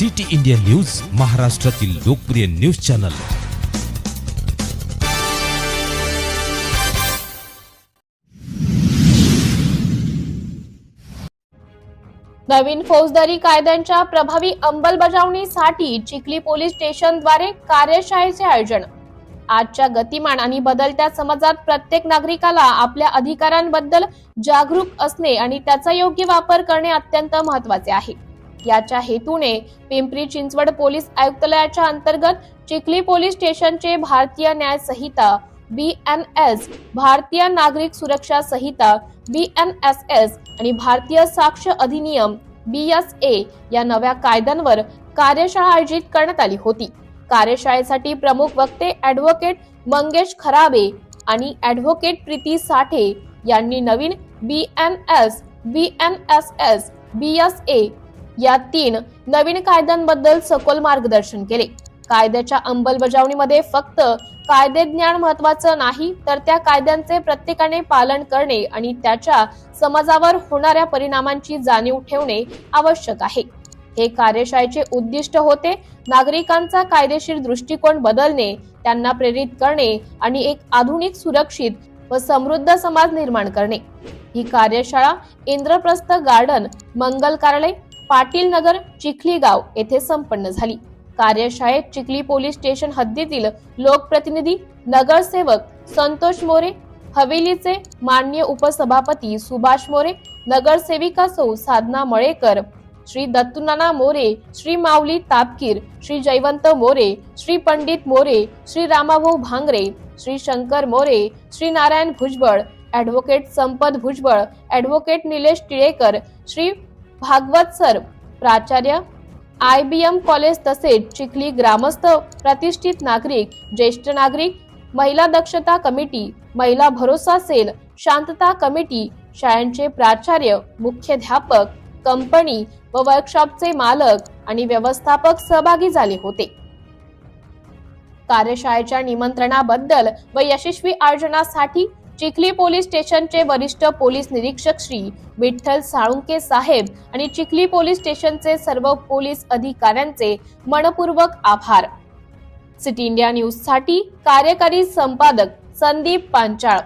City India news महाराष्ट्रातील लोकप्रिय news channel. नवीन फौजदारी कायद्यांच्या प्रभावी अंमलबजावणीसाठी चिखली पोलीस स्टेशनद्वारे कार्यशाळेचे आयोजन. आजच्या गतिमान आणि बदलत्या समाजात प्रत्येक नागरिकाला आपल्या अधिकारांबद्दल जागरूक असणे आणि त्याचा योग्य वापर करणे अत्यंत महत्त्वाचे आहे. याच्या हेतूने पिंपरी चिंचवड पोलीस आयुक्तालयाच्या अंतर्गत चिखली पोलीस स्टेशनचे भारतीय न्याय संहिता बी एन एस भारतीय नागरिक सुरक्षा संहिता बी एन एस एस आणि भारतीय साक्ष अधिनियम बी एस ए या नव्या कायद्यांवर कार्यशाळा आयोजित करण्यात आली होती. कार्यशाळेसाठी प्रमुख वक्ते ऍडव्होकेट मंगेश खराबे आणि ऍडव्होकेट प्रीती साठे यांनी नवीन B N S B N S S B S A या तीन नवीन कायद्यांबद्दल सखोल मार्गदर्शन केले. कायद्याच्या अंमलबजावणीमध्ये फक्त कायदे ज्ञान महत्वाचं नाही तर त्या कायद्यांचे प्रत्येकाने पालन करणे आणि त्याच्या समाजावर होणाऱ्या परिणामांची जाणीव ठेवणे आवश्यक आहे. हे कार्यशाळेचे उद्दिष्ट होते नागरिकांचा कायदेशीर दृष्टिकोन बदलणे त्यांना प्रेरित करणे आणि एक आधुनिक सुरक्षित व समृद्ध समाज निर्माण करणे. ही कार्यशाळा इंद्रप्रस्थ गार्डन मंगल कार्यालय पाटील नगर चिखली गाव येथे संपन्न झाली. कार्यशाळेत चिखली पोलीस स्टेशन हद्दीतील लोकप्रतिनिधी नगरसेवक संतोष मोरे हवेलीचे मान्य उपसभापती सुभाष मोरे नगरसेविका सौ Sadhana Malekar Shri Dattunana More Shri Mauli Tapkir Shri Jaywant More Shri Pandit More Shri Ramabhau Bhangare Shri Shankar More Shri Narayan Bhujbal advocate Sampat Bhujbal advocate Nilesh Tilekar Shri Bhagwat sir प्राचार्य I B M college तसेच चिखली ग्रामस्थ प्रतिष्ठित नागरिक ज्येष्ठ नागरिक महिला दक्षता committee महिला भरोसा सेल शांतता कमिटी शाळांचे प्राचार्य मुख्याध्यापक कंपनी व वर्कशॉपचे मालक आणि व्यवस्थापक सहभागी झाले होते. कार्यशाळेच्या निमंत्रणाबद्दल व यशस्वी आयोजनासाठी चिखली पोलीस स्टेशनचे वरिष्ठ पोलीस निरीक्षक श्री विठ्ठल साळुंके साहेब आणि चिखली पोलीस स्टेशनचे सर्व पोलीस अधिकाऱ्यांचे मनपूर्वक आभार. सिटी इंडिया न्यूजसाठी कार्यकारी संपादक संदीप पांचाळ.